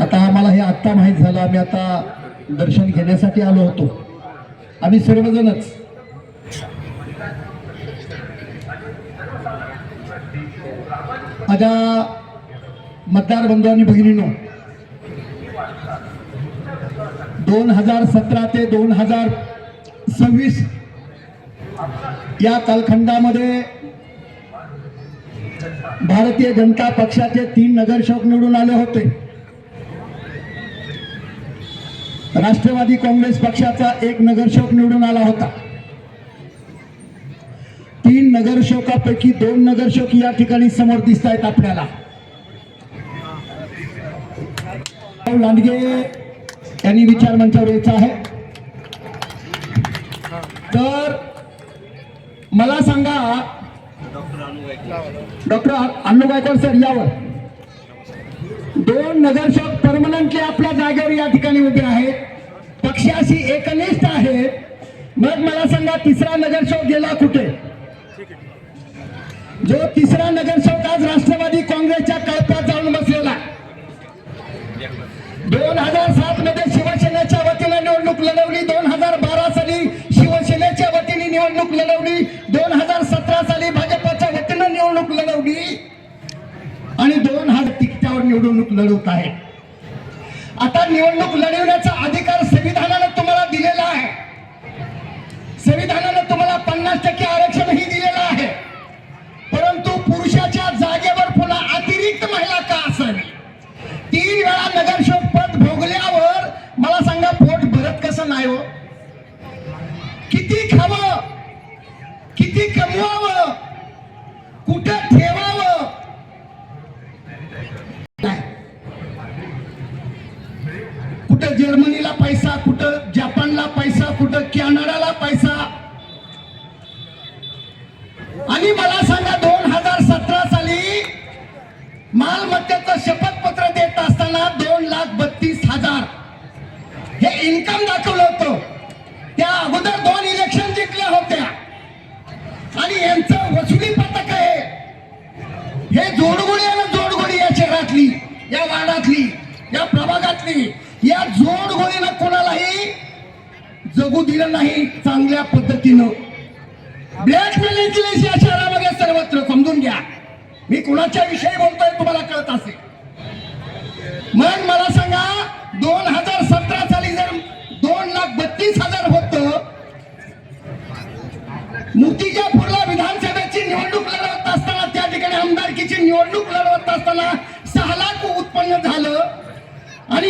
आता आम्हाला हे आत्ता माहीत झालं आम्ही आता दर्शन घेण्यासाठी आलो होतो. आम्ही सर्वजणच माझ्या मतदार बंधू आणि भगिनीनो दोन हजार सतरा ते दोन हजार सव्वीस या कालखंडामध्ये भारतीय जनता पक्षाचे तीन नगरसेवक निवडून आले होते. राष्ट्रवादी काँग्रेस पक्षाचा एक नगरसेवक निवडून आला होता. तीन नगरसेवकापैकी दोन नगरसेवक या ठिकाणी समोर दिसत आहेत आपल्याला. लांडगे यांनी विचार मंचावर यायचा आहे. तर मला सांगा डॉक्टर अण्णू गायकवाड सर यावर. दोन नगरसेवक परमनंटली आपल्या जागेवर या ठिकाणी उभे आहेत. पक्षाशी एकनिष्ठ आहेत. मग मला सांगा तिसरा नगरसेवक गेला कुठे? जो तिसरा नगरसेवक आज राष्ट्रवादी निवडणूक लढवत आहे. आता निवडणूक लढवण्याचा अधिकार संविधानानं तुम्हाला दिलेला आहे. संविधानानं तुम्हाला पन्नास टक्के आरक्षणही दिलेलं आहे. परंतु पुरुषाच्या जागेवर पुन्हा अतिरिक्त महिला का असावी तीन वेळा नगरसेवक पद भोगल्यावर मला सांगा पोट भरत कसं नाही हो? किती किती कमवावं कुठं ठेवावं नाही. कुठं जर्मनीला पैसा कुठं जपानला पैसा कुठं कॅनडाला पैसा? आणि मला सांगा दोन हजार सतरा साली मालमत्तेचं शपथपत्र देत असताना दोन लाख बत्तीस हजार. हे इन्कम दाखवलं होतं. त्या अगोदर दोन इलेक्शन जिंकल्या होत्या. आणि यांचं वसुली पथक आहे. हे जोडगुडी आणि जोडगुडी या शहरातली या वाडातली या प्रभागातली. या जोड गोळीला कोणालाही जगू दिलं नाही चांगल्या पद्धतीनं. ब्लॅकमेल या शहरामध्ये सर्वत्र समजून घ्या. मी कुणाच्या विषयी बोलतोय तुम्हाला कळत असेल. मग मला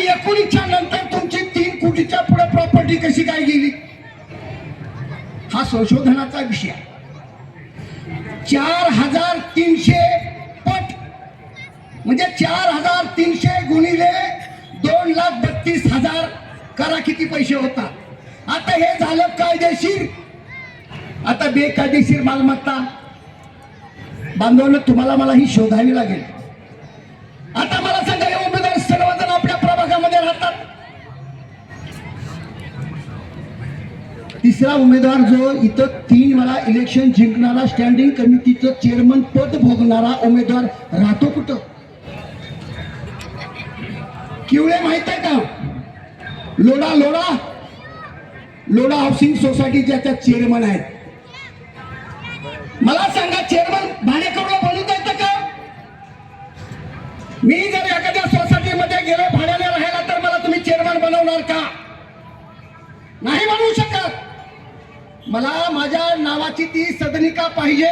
एकोणीसच्या नंतर तुमची तीन कोटीच्या पुढे प्रॉपर्टी कशी काय गेली? हा संशोधनाचा विषय आहे. चार हजार तीनशे पट. म्हणजे चार हजार तीनशे गुणिले दोन लाख बत्तीस हजार. करा किती पैसे होतात. आता हे झालं कायदेशीर. आता बेकायदेशीर मालमत्ता. बांधवलं तुम्हाला मला ही शोधावी लागेल. आता मला सांगा तिसरा उमेदवार जो इथं तीन वेळा इलेक्शन जिंकणारा स्टँडिंग कमिटीचं चेअरमन पद भोगणारा उमेदवार राहतो कुठं? किवळे माहीत आहे का? लोडा लोडा लोडा हाऊसिंग सोसायटीच्या त्या चेअरमन आहेत. मला सांगा चेअरमन भाडेकरूला बोलवता येतं का? मी जर एखाद्या सोसायटीमध्ये गेलो भाड्याने राहायला तर मला तुम्ही चेअरमन बनवणार का? नाही बनवू शकत. मला माझ्या नावाची ती सदनिका पाहिजे.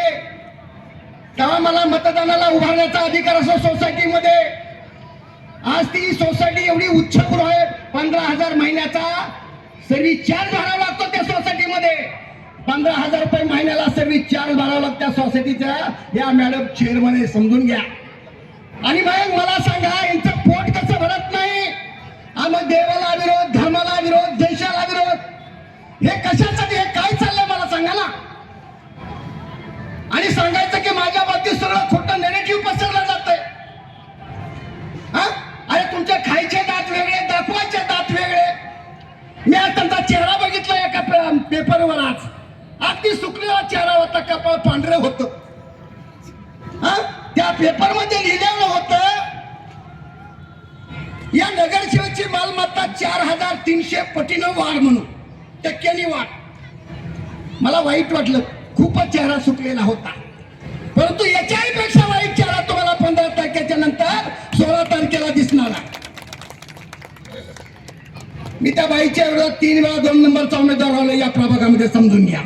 तेव्हा मला मतदानाला उभारण्याचा अधिकार असो सोसायटीमध्ये. आज ती सोसायटी एवढी उच्चगृह आहे. पंधरा हजार महिन्याचा सर्व्हिस चार्ज भरावा लागतो त्या सोसायटीमध्ये. पंधरा हजार रुपये महिन्याला सर्व्हिस चार्ज भरावा लागतो त्या सोसायटीचा. या मॅडम चेअरमन समजून घ्या. आणि मग मला सांगा यांचं पोट कसं भरत नाही? आम्ही देवाला विरोध धर्माला विरोध देशाला विरोध. हे कशासाठी सांगा ना आणि सांगायचं की माझ्या बाबतीत सगळं खोटं नेगेटिव्ह पसरलं जातंय. अरे तुमचे खायचे दात वेगळे दाखवायचे दात वेगळे. मी आज त्यांचा चेहरा बघितला एका पेपरवर आज. अगदी सुकलेला चेहरा होता कपाळ पांढरे होत. त्या पेपरमध्ये लिहिलेलं होतं या नगरसेवकची मालमत्ता चार हजार तीनशे पटीनं वाढ म्हणून. टक्क्यांनी वाढ. मला वाईट वाटलं. खूपच चेहरा सुकलेला होता. परंतु याच्याही पेक्षा वाईट चेहरा तुम्हाला पंधरा तारखेच्या नंतर सोळा तारखेला दिसणार. मी त्या बाईच्या विरोधात तीन वेळा दोन नंबरचा उमेदवार राहिलो या प्रभागामध्ये समजून घ्या.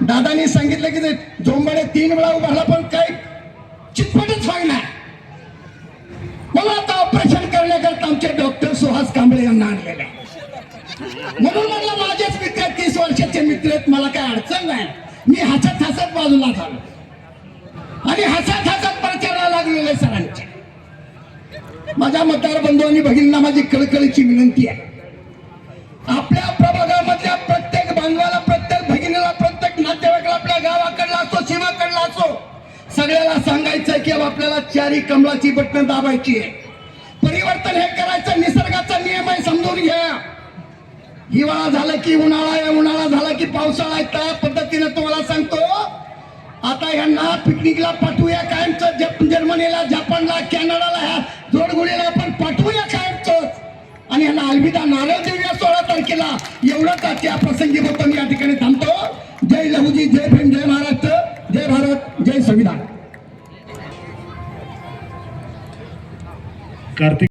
दादानी सांगितलं की ते जोंबाडे तीन वेळा उभारला पण काही चितपटच व्हायना मला आता ऑपरेशन करण्याकरता आमचे डॉक्टर सुहास कांबळे यांना आणलेले म्हणून म्हणलं माझेच मित्र वर्षाचे मित्र आहेत मला काय अडचण नाही. मी हसत हसत बाजूला झालो. आणि हसत हसत प्रचाराला लागलेले सरांच्या. माझ्या मतदार बंधूंनी भगिनींना माझी कळकळीची विनंती आहे. आपल्या प्रभागामधल्या प्रत्येक बांधवाला प्रत्येक भगिनीला प्रत्येक नातेवाईकाला आपल्या गावाकडला असो सीमाकडला असो सगळ्याला सांगायचं की आपल्याला चारी कमलाची बटणं दाबायची आहे. परिवर्तन हे करायचं निसर्गाचा नियम आहे समजून घ्या. हिवाळा झाला की उन्हाळा आहे उन्हाळा झाला की पावसाळा आहे. त्या पद्धतीने तुम्हाला सांगतो. आता यांना पिकनिकला पाठवूया कायमचं. जर्मनीला जपानला कॅनडाला ह्या जोडगुडीला आपण पाठवूया कायमच. आणि यांना अलविदा नारळ देऊया सोळा तारखेला. एवढंच त्या प्रसंगी होतो मी या ठिकाणी थांबतो? जय लहुजी जय भीम जय महाराष्ट्र जय भारत जय संविधान. कार्तिक